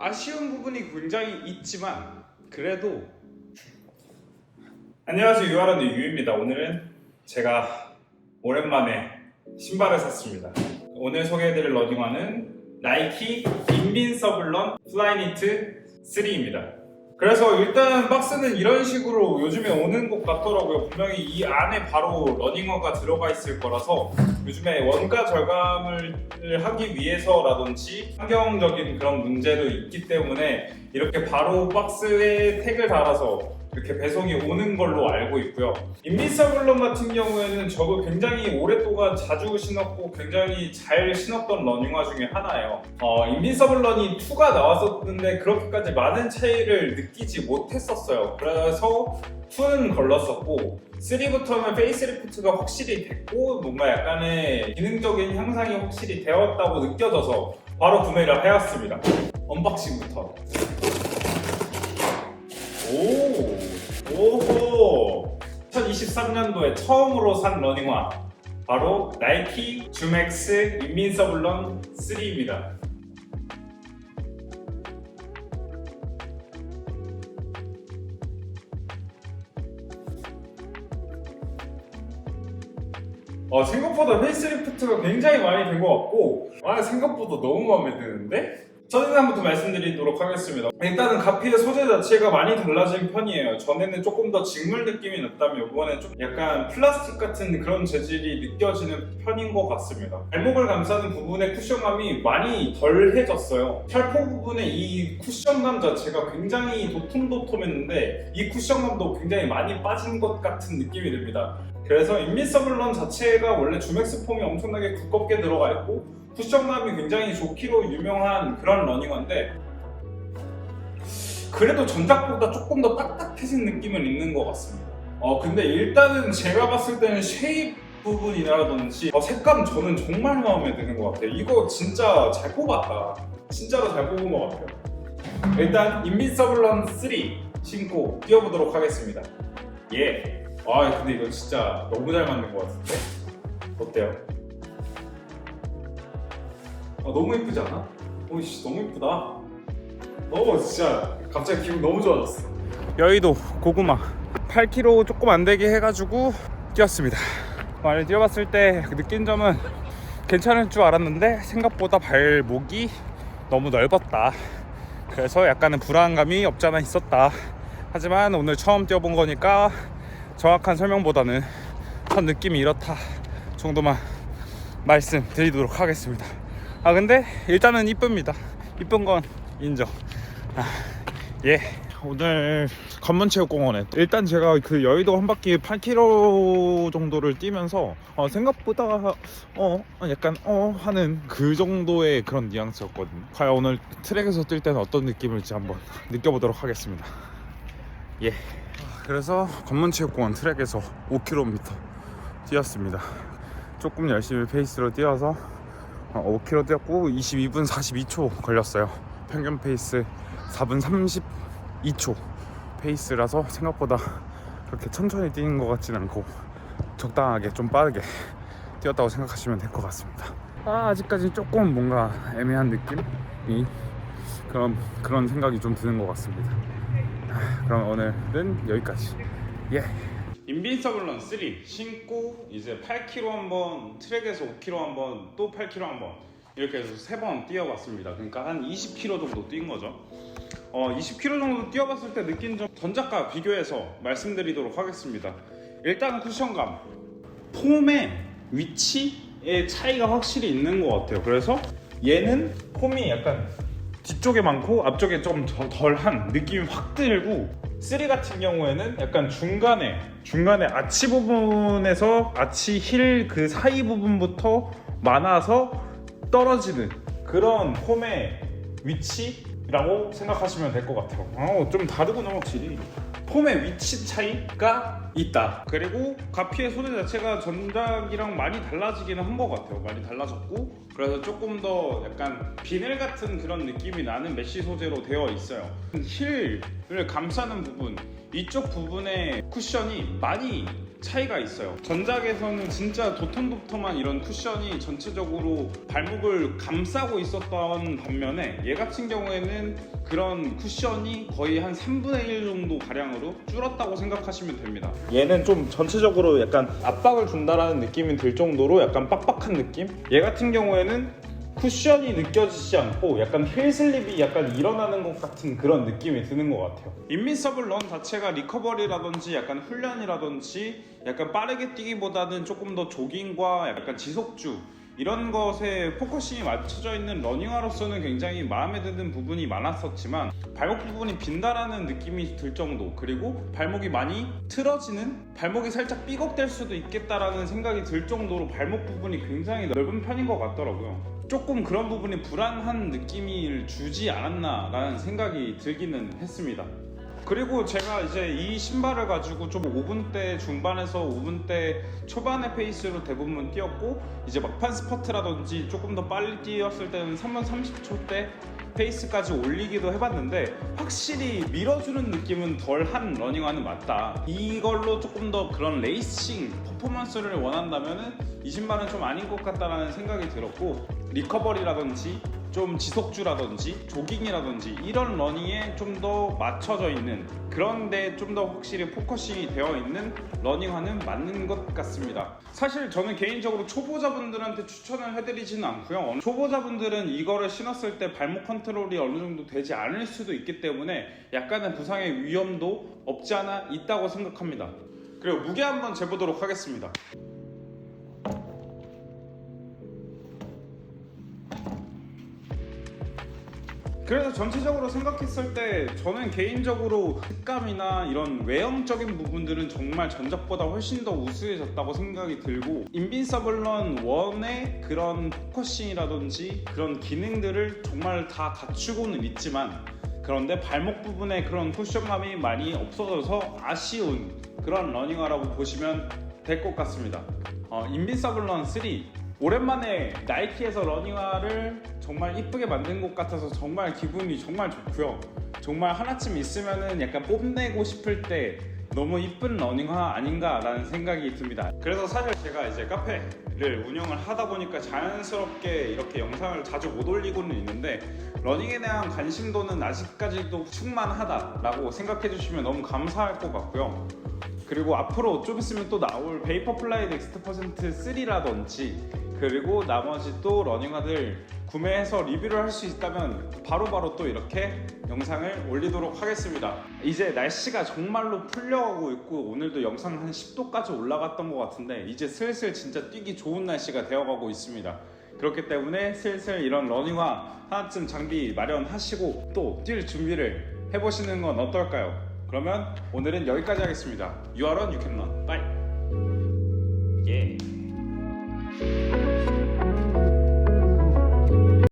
아쉬운 부분이 굉장히 있지만 그래도 안녕하세요 유아라는 유입니다. 오늘은 제가 오랜만에 신발을 샀습니다. 오늘 소개해드릴 러닝화는 나이키 인빈 서블런 플라이니트 3입니다. 그래서 일단 박스는 이런 식으로 요즘에 오는 것 같더라고요. 분명히 이 안에 바로 러닝화가 들어가 있을 거라서 요즘에 원가 절감을 하기 위해서라든지 환경적인 그런 문제도 있기 때문에 이렇게 바로 박스에 택을 달아서 이렇게 배송이 오는 걸로 알고 있고요. 인비서블런 같은 경우에는 저도 굉장히 오랫동안 자주 신었고 굉장히 잘 신었던 러닝화 중에 하나예요. 어, 인비서블런이 2가 나왔었는데 그렇게까지 많은 차이를 느끼지 못했었어요. 그래서 2는 걸렀었고 3부터는 페이스리프트가 확실히 됐고 뭔가 약간의 기능적인 향상이 확실히 되었다고 느껴져서 바로 구매를 해왔습니다. 언박싱부터. 2023년도에 처음으로 산 러닝화 바로 나이키 줌엑스 인민서블런 3입니다. 어, 생각보다 페이스리프트가 굉장히 많이 된 것 같고 아 생각보다 너무 마음에 드는데? 첫인상부터 말씀드리도록 하겠습니다. 일단은 가피의 소재 자체가 많이 달라진 편이에요. 전에는 조금 더 직물 느낌이 났다면 이번엔 좀 약간 플라스틱 같은 그런 재질이 느껴지는 편인 것 같습니다. 발목을 감싸는 부분의 쿠션감이 많이 덜해졌어요. 살포 부분의 이 쿠션감 자체가 굉장히 도톰도톰했는데 이 쿠션감도 굉장히 많이 빠진 것 같은 느낌이 듭니다. 그래서 인미서블런 자체가 원래 주맥스 폼이 엄청나게 두껍게 들어가 있고 쿠션감이 굉장히 좋기로 유명한 그런 러닝화인데 그래도 전작보다 조금 더 딱딱해진 느낌은 있는 것 같습니다. 어 근데 일단은 제가 봤을 때는 쉐입 부분이라든지 어, 색감 저는 정말 마음에 드는 것 같아요. 이거 진짜 잘 뽑았다. 진짜로 잘 뽑은 것 같아요. 일단 인비서블런 3 신고 뛰어보도록 하겠습니다. 예. 아 근데 이거 진짜 너무 잘 맞는 것 같은데? 어때요? 아 너무 이쁘지 않아? 오이씨 너무 이쁘다. 어 진짜 갑자기 기분 너무 좋아졌어. 여의도 고구마 8km 조금 안 되게 해가지고 뛰었습니다. 많이 뛰어봤을 때 느낀 점은 괜찮을 줄 알았는데 생각보다 발목이 너무 넓었다. 그래서 약간은 불안감이 없잖아 있었다. 하지만 오늘 처음 뛰어본 거니까 정확한 설명보다는 첫 느낌이 이렇다 정도만 말씀드리도록 하겠습니다. 아 근데 일단은 이쁩니다. 이쁜 건 인정. 아, 예. 오늘 관문체육공원에 일단 제가 그 여의도 한 바퀴 8km 정도를 뛰면서 어, 생각보다 어 약간 어 하는 그 정도의 그런 뉘앙스였거든요. 과연 오늘 트랙에서 뛸 때는 어떤 느낌일지 한번 느껴보도록 하겠습니다. 예. 그래서 관문체육공원 트랙에서 5km 뛰었습니다. 조금 열심히 페이스로 뛰어서 5km 뛰었고 22분 42초 걸렸어요. 평균 페이스 4분 32초 페이스라서 생각보다 그렇게 천천히 뛰는 것 같지는 않고 적당하게 좀 빠르게 뛰었다고 생각하시면 될 것 같습니다. 아, 아직까지 조금 뭔가 애매한 느낌이 그런 그런 생각이 좀 드는 것 같습니다. 아, 그럼 오늘은 여기까지. 예. 인빈서블런 3 신고 이제 8km 한번 트랙에서 5km 한번 또 8km 한번 이렇게 해서 세 번 뛰어봤습니다. 그러니까 한 20km 정도 뛴 거죠. 어, 20km 정도 뛰어봤을 때 느낀 점 전작과 비교해서 말씀드리도록 하겠습니다. 일단 쿠션감, 폼의 위치의 차이가 확실히 있는 것 같아요. 그래서 얘는 폼이 약간 뒤쪽에 많고 앞쪽에 좀 더- 덜한 느낌이 확 들고 3 같은 경우에는 약간 중간에 중간에 아치 부분에서 아치 힐 그 사이 부분부터 많아서 떨어지는 그런 폼의 위치라고 생각하시면 될 것 같아요. 어, 좀 다르구나 확실히. 폼의 위치 차이가 있다. 그리고 가피의 소재 자체가 전작이랑 많이 달라지기는 한 것 같아요. 많이 달라졌고 그래서 조금 더 약간 비늘 같은 그런 느낌이 나는 메쉬 소재로 되어 있어요. 힐을 감싸는 부분 이쪽 부분의 쿠션이 많이 차이가 있어요. 전작에서는 진짜 도톰도톰한 이런 쿠션이 전체적으로 발목을 감싸고 있었던 반면에 얘 같은 경우에는 그런 쿠션이 거의 한 3분의 1 정도 가량으로 줄었다고 생각하시면 됩니다. 얘는 좀 전체적으로 약간 압박을 준다라는 느낌이 들 정도로 약간 빡빡한 느낌? 얘 같은 경우에는 쿠션이 느껴지지 않고 약간 힐 슬립이 약간 일어나는 것 같은 그런 느낌이 드는 것 같아요. 인미서블 런 자체가 리커버리라든지 약간 훈련이라든지 약간 빠르게 뛰기보다는 조금 더 조깅과 약간 지속주 이런 것에 포커싱이 맞춰져 있는 러닝화로서는 굉장히 마음에 드는 부분이 많았었지만 발목 부분이 빈다라는 느낌이 들 정도 그리고 발목이 많이 틀어지는 발목이 살짝 삐걱될 수도 있겠다라는 생각이 들 정도로 발목 부분이 굉장히 넓은 편인 것 같더라고요. 조금 그런 부분이 불안한 느낌을 주지 않았나라는 생각이 들기는 했습니다. 그리고 제가 이제 이 신발을 가지고 좀 5분대 중반에서 5분대 초반의 페이스로 대부분 뛰었고 이제 막판 스퍼트라든지 조금 더 빨리 뛰었을 때는 3분 30초 대 페이스까지 올리기도 해봤는데 확실히 밀어주는 느낌은 덜한 러닝화는 맞다. 이걸로 조금 더 그런 레이싱 퍼포먼스를 원한다면 이 신발은 좀 아닌 것 같다라는 생각이 들었고 리커버리라든지 좀 지속주라든지 조깅이라든지 이런 러닝에 좀 더 맞춰져 있는 그런데 좀 더 확실히 포커싱이 되어 있는 러닝화는 맞는 것 같습니다. 사실 저는 개인적으로 초보자분들한테 추천을 해드리지는 않고요. 초보자분들은 이거를 신었을 때 발목 컨트롤이 어느 정도 되지 않을 수도 있기 때문에 약간의 부상의 위험도 없지 않아 있다고 생각합니다. 그리고 무게 한번 재보도록 하겠습니다. 그래서 전체적으로 생각했을 때 저는 개인적으로 색감이나 이런 외형적인 부분들은 정말 전작보다 훨씬 더 우수해졌다고 생각이 들고 인빈서블런 1의 그런 포커싱이라든지 그런 기능들을 정말 다 갖추고는 있지만 그런데 발목 부분에 그런 쿠션감이 많이 없어져서 아쉬운 그런 러닝화라고 보시면 될 것 같습니다. 어, 인빈서블런 3 오랜만에 나이키에서 러닝화를 정말 이쁘게 만든 것 같아서 정말 기분이 정말 좋고요. 정말 하나쯤 있으면은 약간 뽐내고 싶을 때 너무 이쁜 러닝화 아닌가라는 생각이 듭니다. 그래서 사실 제가 이제 카페를 운영을 하다 보니까 자연스럽게 이렇게 영상을 자주 못 올리고는 있는데 러닝에 대한 관심도는 아직까지도 충만하다라고 생각해 주시면 너무 감사할 것 같고요. 그리고 앞으로 좀 있으면 또 나올 베이퍼 플라이 넥스트 퍼센트 3라든지 그리고 나머지 또 러닝화들 구매해서 리뷰를 할 수 있다면 바로 바로 또 이렇게 영상을 올리도록 하겠습니다. 이제 날씨가 정말로 풀려가고 있고 오늘도 영상 한 10도까지 올라갔던 것 같은데 이제 슬슬 진짜 뛰기 좋은 날씨가 되어가고 있습니다. 그렇기 때문에 슬슬 이런 러닝화 하나쯤 장비 마련하시고 또 뛸 준비를 해보시는 건 어떨까요? 그러면 오늘은 여기까지 하겠습니다. You are on, you can run. Bye. 예.